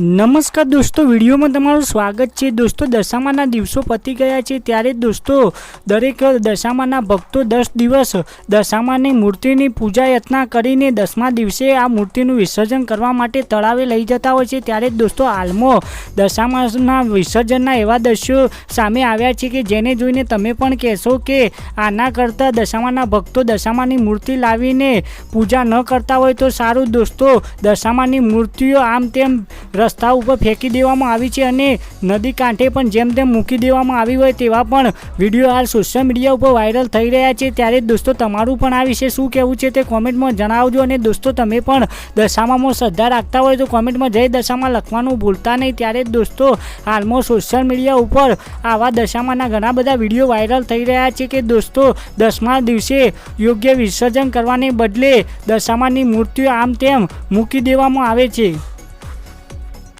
નમસ્કાર દોસ્તો, વિડીયોમાં તમારું સ્વાગત છે. દોસ્તો, દશામાના દિવસો પતી ગયા છે ત્યારે દોસ્તો, દરેક દશામાના ભક્તો દસ દિવસ દશામાની મૂર્તિની પૂજા યત્ના કરીને દસમા દિવસે આ મૂર્તિનું વિસર્જન કરવા માટે તળાવે લઈ જતા હોય છે. ત્યારે દોસ્તો, હાલમાં દશામાના વિસર્જનના એવા દ્રશ્યો સામે આવ્યા છે કે જેને જોઈને તમે પણ કહેશો કે આના કરતાં દશામાના ભક્તો દશામાની મૂર્તિ લાવીને પૂજા ન કરતા હોય તો સારું. દોસ્તો, દશામાની મૂર્તિઓ આમ તેમ રસ્તા ઉપર ફેંકી દેવામાં આવી છે અને નદી કાંઠે પણ જેમ તેમ મૂકી દેવામાં આવી હોય તેવા પણ વીડિયો હાલ સોશિયલ મીડિયા ઉપર વાયરલ થઈ રહ્યા છે. ત્યારે દોસ્તો, તમારું પણ આ વિશે શું કહેવું છે તે કોમેન્ટમાં જણાવજો અને દોસ્તો, તમે પણ દશામામાં શ્રદ્ધા રાખતા હોય તો કોમેન્ટમાં જય દશામાં લખવાનું ભૂલતા નહીં. ત્યારે દોસ્તો, હાલમાં સોશિયલ મીડિયા ઉપર આવા દશામાના ઘણા બધા વીડિયો વાયરલ થઈ રહ્યા છે કે દોસ્તો, દસમા દિવસે યોગ્ય વિસર્જન કરવાને બદલે દશામાની મૂર્તિઓ આમ તેમ મૂકી દેવામાં આવે છે.